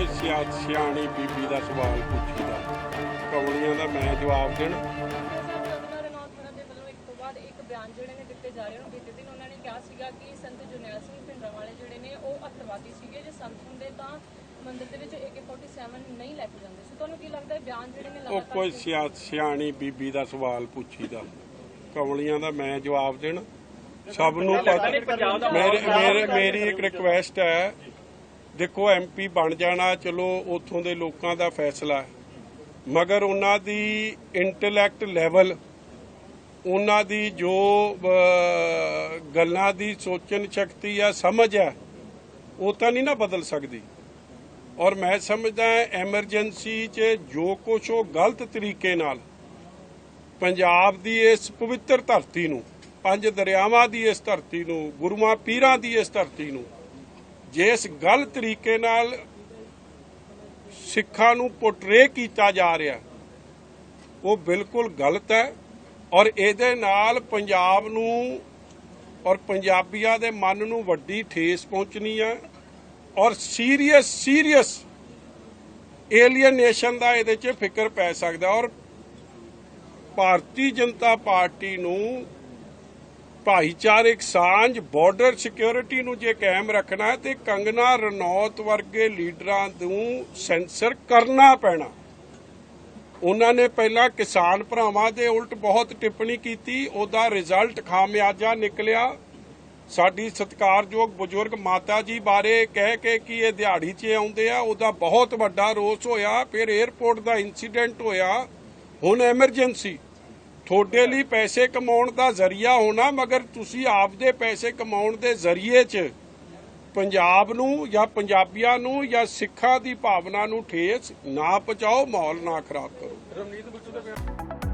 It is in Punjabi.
ਕੋਈ ਸਿਆ- ਸਿਆਣੀ ਬੀਬੀ ਦਾ ਸਵਾਲ ਪੁੱਛੀਦਾ। ਕਮਲੀਆਂ ਦਾ ਮੈਂ ਜਵਾਬ ਦੇਣ। ਬਿਆਨ ਜਿਹੜੇ ਨੇ ਦਿੱਤੇ ਜਾ ਰਹੇ ਨੇ ਬੀਤੇ ਦਿਨ ਉਹਨਾਂ ਨੇ ਕਿਹਾ ਸੀਗਾ ਕਿ ਸੰਤ ਜਰਨੈਲ ਸਿੰਘ ਭਿੰਡਰਾਂਵਾਲੇ ਜਿਹੜੇ ਨੇ ਉਹ ਅੱਤਵਾਦੀ ਸੀਗੇ ਜੇ ਸੰਤ ਹੁੰਦੇ ਤਾਂ ਮੰਦਿਰ ਦੇ ਵਿੱਚ AK47 ਨਹੀਂ ਲੈ ਕੇ ਜਾਂਦੇ ਸੀ ਤੁਹਾਨੂੰ ਕੀ ਲੱਗਦਾ ਹੈ ਬਿਆਨ ਜਿਹੜੇ ਨੇ ਉਹ ਲਗਾਤਾਰ ਕੋਈ ਸਿਆ- ਸਿਆਣੀ ਬੀਬੀ ਦਾ ਸਵਾਲ ਪੁੱਛੀਦਾ। ਕਮਲੀਆਂ ਦਾ ਮੈਂ ਜਵਾਬ ਦੇਣ। ਸਭ ਨੂੰ ਮੇਰੇ ਮੇਰੇ ਮੇਰੀ ਇੱਕ ਰਿਕੁਐਸਟ ਹੈ ਦੇਖੋ ਐਮਪੀ ਬਣ ਜਾਣਾ, ਚਲੋ, ਉਥੋਂ ਦੇ ਲੋਕਾਂ ਦਾ ਫੈਸਲਾ ਹੈ। ਮਗਰ ਉਹਨਾਂ ਦੀ ਇੰਟੈਲੈਕਟ ਲੈਵਲ ਉਹਨਾਂ ਦੀ ਜੋ ਗੱਲਾਂ ਦੀ ਸੋਚਣ ਸ਼ਕਤੀ ਆ ਸਮਝ ਹੈ, ਉਹ ਤਾਂ ਨਹੀਂ ਨਾ ਬਦਲ ਸਕਦੀ। ਔਰ ਮੈਂ ਸਮਝਦਾ ਐਮਰਜੈਂਸੀ 'ਚ ਜੋ ਕੁਛ ਉਹ ਗਲਤ ਤਰੀਕੇ ਨਾਲ, ਪੰਜਾਬ ਦੀ ਇਸ ਪਵਿੱਤਰ ਧਰਤੀ ਨੂੰ, ਪੰਜ ਦਰਿਆਵਾਂ ਦੀ ਇਸ ਧਰਤੀ ਨੂੰ, ਗੁਰੂਆਂ ਪੀਰਾਂ ਦੀ ਇਸ ਧਰਤੀ ਨੂੰ ਜਿਸ ਗਲਤ ਤਰੀਕੇ ਨਾਲ ਸਿੱਖਾਂ ਨੂੰ ਪੋਰਟਰੇ ਕੀਤਾ ਜਾ ਰਿਹਾ, ਉਹ ਬਿਲਕੁਲ ਗਲਤ ਹੈ ਔਰ ਇਹਦੇ ਨਾਲ ਪੰਜਾਬ ਨੂੰ ਔਰ ਪੰਜਾਬੀਆਂ ਦੇ ਮਨ ਨੂੰ ਵੱਡੀ ਠੇਸ ਪਹੁੰਚਣੀ ਹੈ ਔਰ ਸੀਰੀਅਸ ਸੀਰੀਅਸ ਏਲੀਅਨੇਸ਼ਨ ਦਾ ਇਹਦੇ 'ਚ ਫਿਕਰ ਪੈ ਸਕਦਾ ਔਰ ਭਾਰਤੀ ਜਨਤਾ ਪਾਰਟੀ ਨੂੰ ਭਾਈਚਾਰਕ ਸਾਂਝ ਬਾਰਡਰ ਸਿਕਿਉਰਿਟੀ ਨੂੰ ਜੇ ਕਾਇਮ ਰੱਖਣਾ ਹੈ, ਤੇ ਕੰਗਨਾ ਰਣੌਤ ਵਰਗੇ ਲੀਡਰਾਂ ਨੂੰ ਸੈਂਸਰ ਕਰਨਾ ਪੈਣਾ। ਉਹਨਾਂ ਨੇ ਪਹਿਲਾਂ ਕਿਸਾਨ ਭਰਾਵਾਂ ਦੇ ਉਲਟ ਬਹੁਤ ਟਿੱਪਣੀ ਕੀਤੀ, ਉਹਦਾ ਰਿਜ਼ਲਟ ਖਾਮਿਆਜਾ ਨਿਕਲਿਆ। ਸਾਡੀ ਸਤਿਕਾਰਯੋਗ ਬਜ਼ੁਰਗ ਮਾਤਾ ਜੀ ਬਾਰੇ ਕਹਿ ਕੇ ਕਿ ਇਹ ਦਿਹਾੜੀ 'ਚ ਆਉਂਦੇ ਆ, ਉਹਦਾ ਬਹੁਤ ਵੱਡਾ ਰੋਸ ਹੋਇਆ, ਫਿਰ 에ਅਰਪੋਰਟ ਦਾ ਇਨਸੀਡੈਂਟ ਹੋਇਆ, ਹੁਣ ਐਮਰਜੈਂਸੀ ਤੁਹਾਡੇ ਲਈ ਪੈਸੇ ਕਮਾਉਣ ਦਾ ਜ਼ਰੀਆ ਹੋਣਾ, ਮਗਰ ਤੁਸੀਂ ਆਪਦੇ ਪੈਸੇ ਕਮਾਉਣ ਦੇ ਜ਼ਰੀਏ 'ਚ ਪੰਜਾਬ ਨੂੰ ਜਾਂ ਪੰਜਾਬੀਆਂ ਨੂੰ ਜਾਂ ਸਿੱਖਾਂ ਦੀ ਭਾਵਨਾ ਨੂੰ ਠੇਸ ਨਾ ਪਹੁੰਚਾਓ, ਮਾਹੌਲ ਨਾ ਖਰਾਬ ਕਰੋ।